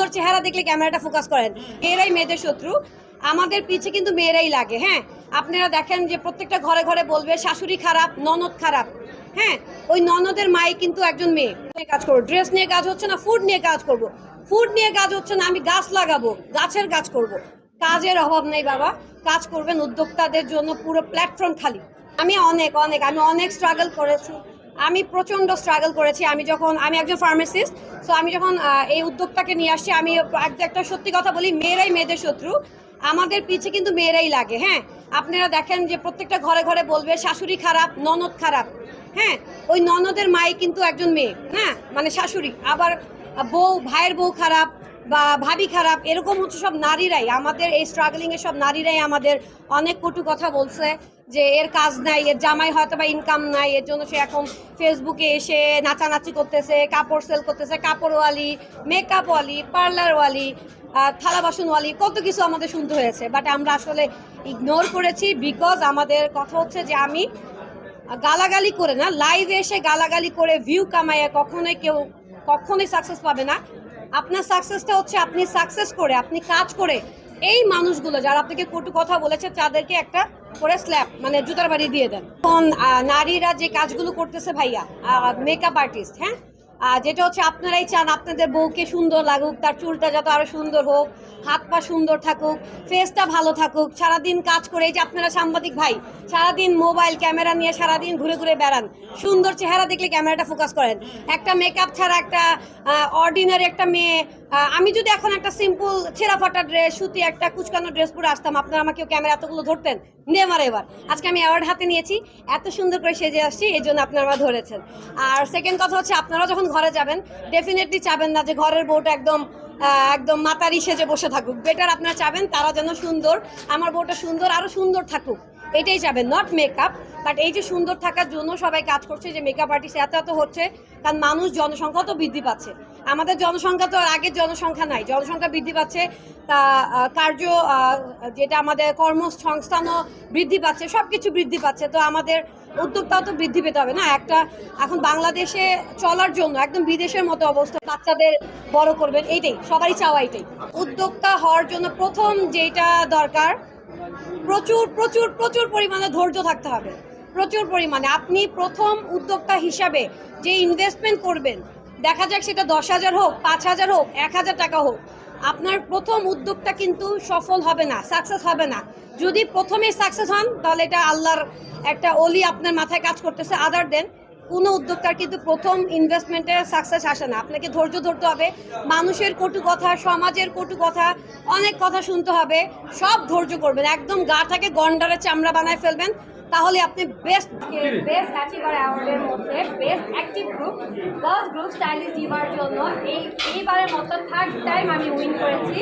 সুন্দর চেহারা দেখলে ক্যামেরাটা ফোকাস করেন। মেয়েরাই মেয়েদের শত্রু, আমাদের পিছে কিন্তু মেয়েরাই লাগে হ্যাঁ? আপনারা দেখেন যে প্রত্যেকটা ঘরে ঘরে বলবে, শাশুড়ি খারাপ, ননদ খারাপ। হ্যাঁ? ওই ননদের মাই কিন্তু একজন মেয়ে। কাজ করব। ড্রেস নিয়ে কাজ হচ্ছে না ফুড নিয়ে কাজ করব। ফুড নিয়ে কাজ হচ্ছে না, আমি গাছ লাগাবো, গাছের কাজ করব। কাজের অভাব নেই বাবা, কাজ করবেন উদ্যোক্তাদের জন্য পুরো প্ল্যাটফর্ম খালি। আমি অনেক অনেক, আমি অনেক স্ট্রাগল করেছি। আমি প্রচণ্ড স্ট্রাগল করেছি। আমি যখন, আমি একজন ফার্মাসিস্ট সো আমি যখন এই উদ্যোক্তাকে নিয়ে আসছি, আমি একটা সত্যি কথা বলি, মেয়েরাই মেয়েদের শত্রু। আমাদের পিছে কিন্তু মেয়েরাই লাগে হ্যাঁ? আপনারা দেখেন যে প্রত্যেকটা ঘরে ঘরে বলবে, শাশুড়ি খারাপ, ননদ খারাপ। হ্যাঁ? ওই ননদের মাই কিন্তু একজন মেয়ে হ্যাঁ? মানে শাশুড়ি। আবার বউ, ভাইয়ের বউ খারাপ বা ভাবি খারাপ, এরকম হচ্ছে সব নারীরাই। আমাদের এই স্ট্রাগলিং এর সব নারীরাই আমাদের অনেক কটু কথা বলছে যে এর কাজ নাই, এর জামাই হয়তো বা ইনকাম নাই, এর জন্য সে এখন ফেসবুকে এসে নাচানাচি করতেছে, কাপড় সেল করতেছে, কাপড়ওয়ালি মেকআপওয়ালি পার্লারওয়ালি থালা বাসনওয়ালি, কত কিছু আমাদের শুনতে হয়েছে। বাট আমরা আসলে ইগনোর করেছি বিকজ আমাদের কথা হচ্ছে যে আমি গালাগালি করে না লাইভে এসে গালাগালি করে ভিউ কামাইয়া কখনোই কেউ, কখনোই সাকসেস পাবে না। আপনার সাকসেসটা হচ্ছে আপনি সাকসেস করে, আপনি কাজ করে এই মানুষগুলো যারা আপনাকে কটু কথা বলেছে, তাদেরকে একটা করে স্ল্যাপ মানে জুতার বাড়ি দিয়ে দেন। নারীরা যে কাজগুলো করতেছে ভাইয়া মেকআপ আর্টিস্ট হ্যাঁ? যেটা হচ্ছে আপনারাই চান, আপনাদের বউকে সুন্দর লাগুক, তার চুলটা যত আরও সুন্দর হোক, হাত পা সুন্দর থাকুক ফেসটা ভালো থাকুক, সারাদিন কাজ করে, এই যে আপনারা সাংবাদিক ভাই, সারাদিন মোবাইল ক্যামেরা নিয়ে সারাদিন ঘুরে ঘুরে বেড়ান। সুন্দর চেহারা দেখলে ক্যামেরাটা ফোকাস করেন। একটা মেকআপ ছাড়া একটা অর্ডিনারি একটা মেয়ে আমি যদি এখন একটা সিম্পল ছেঁড়া ফাটা ড্রেস সুতি একটা কুচকানো ড্রেস পরে আসতাম, আপনারা আমাকে ক্যামেরা এতগুলো ধরতেন। নেমার এবার আজকে আমি অ্যাওয়ার্ড হাতে নিয়েছি। এত সুন্দর করে সেজে আসছি, এই জন্য আপনারা ধরেছেন। আর সেকেন্ড কথা হচ্ছে, আপনারা যখন ঘরে যাবেন ডেফিনেটলি চাবেন না যে ঘরের বউটা একদম একদম মাতারি সেজে বসে থাকুক। বেটার আপনারা চাবেন তারা যেন সুন্দর, আমার বউটা সুন্দর আরও সুন্দর থাকুক। এটাই চাবেন নট মেকআপ বাট এই যে সুন্দর থাকার জন্য সবাই কাজ করছে, যে মেকআপ আর্টিস্ট এত এত হচ্ছে, কারণ মানুষ জনসংখ্যা তো বৃদ্ধি পাচ্ছে। আমাদের জনসংখ্যা তো আর আগের জনসংখ্যা নাই। জনসংখ্যা বৃদ্ধি পাচ্ছে, তা কার্য যেটা আমাদের কর্মসংস্থানও বৃদ্ধি পাচ্ছে সব কিছু বৃদ্ধি পাচ্ছে। তো আমাদের উদ্যোক্তাও তো বৃদ্ধি পেতে হবে না? একটা এখন বাংলাদেশে চলার জন্য, একদম বিদেশের মতো অবস্থা, বাচ্চাদের বড় করবেন, এইটাই, সবারই চাওয়া এইটাই। উদ্যোক্তা হওয়ার জন্য প্রথম যেটা দরকার, প্রচুর প্রচুর প্রচুর পরিমাণে ধৈর্য থাকতে হবে। প্রচুর পরিমাণে। আপনি প্রথম উদ্যোক্তা হিসাবে যে ইনভেস্টমেন্ট করবেন, দেখা যাক সেটা দশ হাজার হোক, পাঁচ হাজার হোক, এক হাজার টাকা হোক আপনার প্রথম উদ্যোগটা কিন্তু সফল হবে না সাকসেস হবে না। যদি প্রথমে সাকসেস হন তাহলে এটা আল্লাহর একটা অলি আপনার মাথায় কাজ করতেছে। আদার দেন কোনো উদ্যোক্তার কিন্তু প্রথম ইনভেস্টমেন্টে সাকসেস আসে না। আপনাকে ধৈর্য ধরতে হবে। মানুষের কটু কথা সমাজের কটু কথা অনেক কথা শুনতে হবে। সব ধৈর্য করবেন। একদম গাটাকে গন্ডারের চামড়া বানায় ফেলবেন। তাহলে আপনি বেস্ট বেস্ট অ্যাচিভার অ্যাওয়ার্ডের মধ্যে best group girls group stylish দিবার জন্য এই এইবারের মতো থার্ড টাইম আমি উইন করেছি।